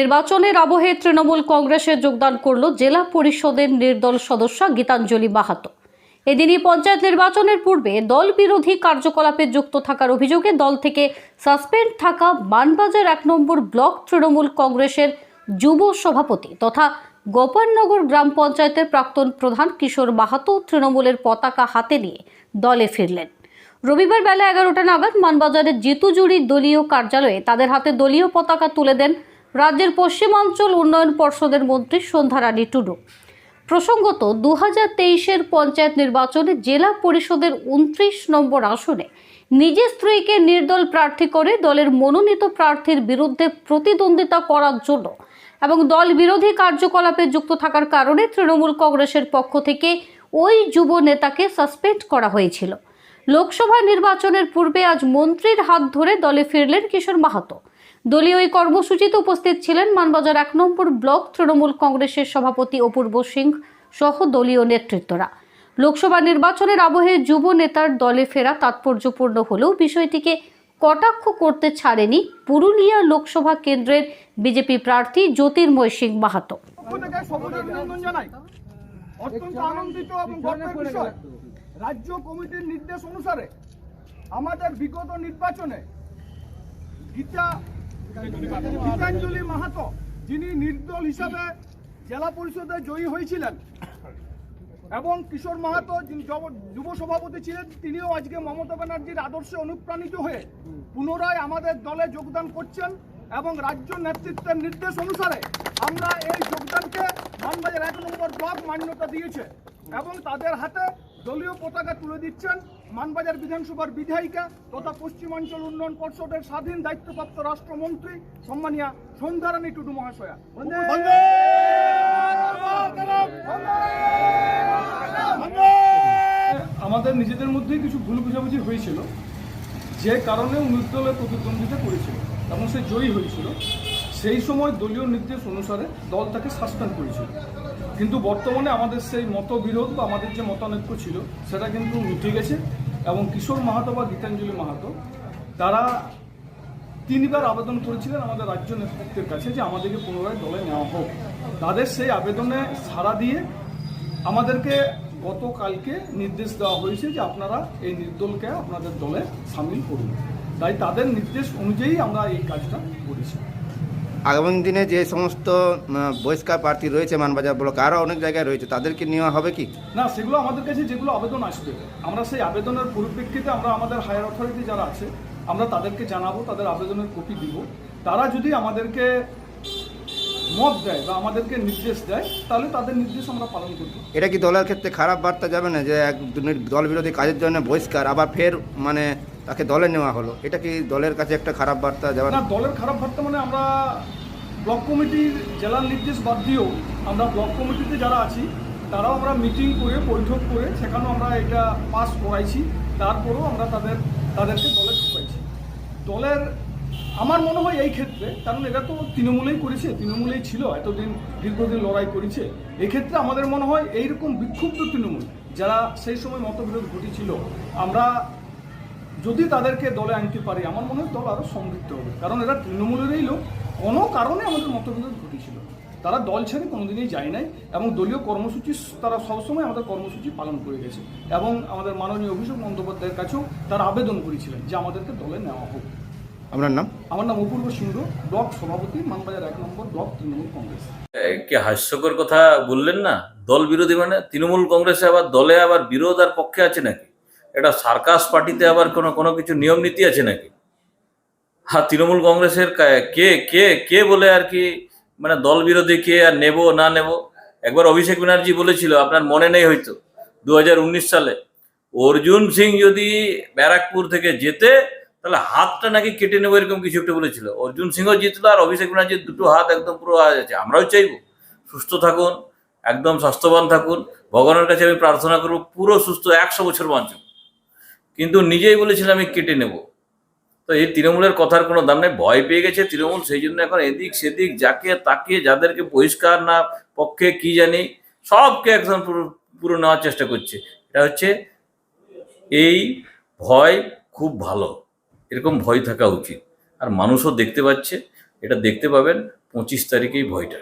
নির্বাচনের আবহে তৃণমূল কংগ্রেসে যোগদান করল জেলা পরিষদের নির্দল সদস্য গীতাঞ্জলি মাহাতো। এদিনই পঞ্চায়েত নির্বাচনের পূর্বে দল বিরোধী কার্যকলাপে যুক্ত থাকার অভিযোগে দল থেকে সাসপেন্ড থাকা মানবাজার এক নম্বর ব্লক তৃণমূল কংগ্রেসের যুব সভাপতি তথা গোপালনগর গ্রাম পঞ্চায়েতের প্রাক্তন প্রধান কিশোর মাহাতো তৃণমূলের পতাকা হাতে নিয়ে দলে ফিরলেন। রবিবার বেলা এগারোটা নাগাদ মানবাজারের জিতুজুড়ি দলীয় কার্যালয়ে তাদের হাতে দলীয় পতাকা তুলে দেন রাজ্যের পশ্চিমাঞ্চল উন্নয়ন পর্ষদের মন্ত্রী সন্ধ্যারানী টুডু। প্রসঙ্গত দু হাজার তেইশের পঞ্চায়েত নির্বাচনে জেলা পরিষদের উনত্রিশ নম্বর আসনে নিজের স্ত্রীকে নির্দল প্রার্থী করে দলের মনোনীত প্রার্থীর বিরুদ্ধে প্রতিদ্বন্দ্বিতা করার জন্য এবং দল বিরোধী কার্যকলাপে যুক্ত থাকার কারণে তৃণমূল কংগ্রেসের পক্ষ থেকে ওই যুব নেতাকে সাসপেন্ড করা হয়েছিল। লোকসভা নির্বাচনের পূর্বে আজ মন্ত্রীর হাত ধরে দলে ফিরলেন কিশোর মাহাতো। দলীয় এই কর্মসূচিতে উপস্থিত ছিলেন মানবাজার এক নম্বর ব্লক তৃণমূল কংগ্রেসের সভাপতি অপূর্ব সিং সহ দলীয় নেতৃত্বরা। লোকসভা নির্বাচনের আবহে যুব নেতার দলে ফেরা তাৎপর্যপূর্ণ হলেও বিষয়টিকে কটাক্ষ করতে ছাড়েনি পুরুলিয়া লোকসভা কেন্দ্রের বিজেপি প্রার্থী জ্যোতির্ময় সিং মাহাতো। রাজ্য কমিটির নির্দেশ অনুসারে আমাদের বিগত নির্বাচনে গীতা গীতাঞ্জলি মাহাতো, যিনি নির্দল হিসাবে জেলা পরিষদে জয়ী হয়েছিলেন। এবং কিশোর মাহাতো, যিনি যুব সভাপতি ছিলেন, তিনিও আজকে মমতা ব্যানার্জির আদর্শে অনুপ্রাণিত হয়ে পুনরায় আমাদের দলে যোগদান করছেন এবং রাজ্য নেতৃত্বের নির্দেশ অনুসারে আমরা এই যোগদানকে মানবাজার এক নম্বর ব্লক মান্যতা দিয়েছে এবং তাদের হাতে দলীয় পতাকা তুলে দিচ্ছেন মানবাজার বিধানসভার বিধায়িকা তথা পশ্চিমাঞ্চল উন্নয়ন পর্ষদের স্বাধীন দায়িত্বপ্রাপ্ত রাষ্ট্রমন্ত্রী সম্মানিয়া সন্ধ্যারানী টুডু মহাশয়া। আমাদের নিজেদের মধ্যেই কিছু ভুল বুঝাবুঝি হয়েছিল যে কারণে নির্দলে প্রতিদ্বন্দ্বিতা করেছিল এবং সে জয়ী হয়েছিল। সেই সময় দলীয় নির্দেশ অনুসারে দল তাকে সাসপেন্ড করেছিল। কিন্তু বর্তমানে আমাদের সেই মতবিরোধ বা আমাদের যে মতানৈক্য ছিল সেটা কিন্তু মিটে গেছে। এবং কিশোর মাহাতো বা গীতাঞ্জলি মাহাতো, তারা তিনবার আবেদন করেছিলেন আমাদের রাজ্য নেতৃত্বের কাছে যে আমাদেরকে পুনরায় দলে নেওয়া হোক। তাদের সেই আবেদনে সাড়া দিয়ে আমাদেরকে গতকালকে নির্দেশ দেওয়া হয়েছে যে আপনারা এই নির্দলকে আপনাদের দলে সামিল করুন। তাই তাদের নির্দেশ অনুযায়ী আমরা এই কাজটা করেছি। আগামী দিনে যে সমস্ত বহিষ্কার প্রার্থী রয়েছে মানবাজার ব্লক আরও অনেক জায়গায় রয়েছে, তাদেরকে নেওয়া হবে কি? না, সেগুলো আমাদের কাছে যেগুলো আবেদন আসবে, আমরা সেই আবেদনের পরিপ্রেক্ষিতে আমরা আমাদের হায়ার অথরিটি যারা আছে, আমরা তাদেরকে জানাব, তাদের আবেদনের কপি দিব। তারা যদি আমাদেরকে মত দেয় বা আমাদেরকে নির্দেশ দেয় তাহলে তাদের নির্দেশ আমরা পালন করব। এটা কি দলের ক্ষেত্রে খারাপ বার্তা যাবে না যে এক দল বিরোধী কাজের জন্য বহিষ্কার আবার ফের মানে তাকে দলে নেওয়া হলো? এটা কি দলের কাছে একটা খারাপ বার্তা যাবে না? না দলের খারাপ বার্তা মানে আমরা ব্লক কমিটির জেলার নির্দেশ বাদ দিয়েও আমরা ব্লক কমিটিতে যারা আছি তারাও আমরা মিটিং করে বৈঠক করে সেখানেও আমরা এটা পাস করাইছি। তারপরেও আমরা তাদের তাদেরকে দলে ঢুকাইছি। দলের আমার মনে হয় এই ক্ষেত্রে, কারণ এটা তো তৃণমূলেই করেছে, তৃণমূলেই ছিল, এতদিন, দীর্ঘদিন লড়াই করেছে। এক্ষেত্রে আমাদের মনে হয় এইরকম বিক্ষুব্ধ তৃণমূল, যারা সেই সময় মতবিরোধ ঘটেছিল, আমরা যদি তাদেরকে দলে আনতে পারি, আমার মনে হয় দল আরও সমৃদ্ধ হবে। কারণ এরা তৃণমূলেরই লোক, কোনো কারণে আমাদের মতবিরোধ ঘটেছিল। তারা দল ছেড়ে কোনোদিনই যায় নাই, এবং দলীয় কর্মসূচি তারা সবসময় আমাদের কর্মসূচি পালন করে গেছে। এবং আমাদের মাননীয় অভিষেক বন্দ্যোপাধ্যায়ের কাছেও তারা আবেদন করেছিলেন যে আমাদেরকে দলে নেওয়া হোক। আপনার নাম? আমার নাম অপূর্ব সিংহ ব্লক সভাপতি মানবাজার এক নম্বর ব্লক তৃণমূল কংগ্রেস। কি হাস্যকর কথা বললেন না? দল বিরোধী মানে তৃণমূল কংগ্রেসে আবার দলে আবার বিরোধ আর পক্ষে আছে নাকি? এটা সার্কাস পার্টিতে আবার কোনো কোনো কিছু নিয়ম নীতি আছে নাকি? হ্যাঁ তৃণমূল কংগ্রেসের কে কে কে বলে আর কি মানে দল বিরোধী কে আর নেব না নেব? একবার অভিষেক ব্যানার্জি বলেছিল আপনার মনে নেই হয়তো দু হাজার উনিশ সালে। অর্জুন সিং যদি ব্যারাকপুর থেকে যেতে তাহলে হাতটা নাকি কেটে নেব এরকম কিছু একটা বলেছিল। অর্জুন সিংও জিতলো আর অভিষেক ব্যানার্জির দুটো হাত একদম পুরো আছে আমরাও চাইব। সুস্থ থাকুন, একদম স্বাস্থ্যবান থাকুন। ভগবানের কাছে আমি প্রার্থনা করব, পুরো সুস্থ, একশো বছর বাঁচুন কিন্তু নিজেই বলেছিলাম আমি কেটে নেব। তো এই তৃণমূলের কথার কোনো দাম নেই, ভয় পেয়ে গেছে তৃণমূল। সেই জন্য এখন এদিক সেদিক, যাকে তাকে, যাদেরকে পরিষ্কার না, পক্ষে কি জানি, সবকে একদম পুরো পুরো নেওয়ার চেষ্টা করছে। এটা হচ্ছে, এই ভয় খুব ভালো। এরকম ভয় থাকা উচিত। আর মানুষও দেখতে পাচ্ছে এটা দেখতে পাবেন পঁচিশ তারিখেই ভয়টা।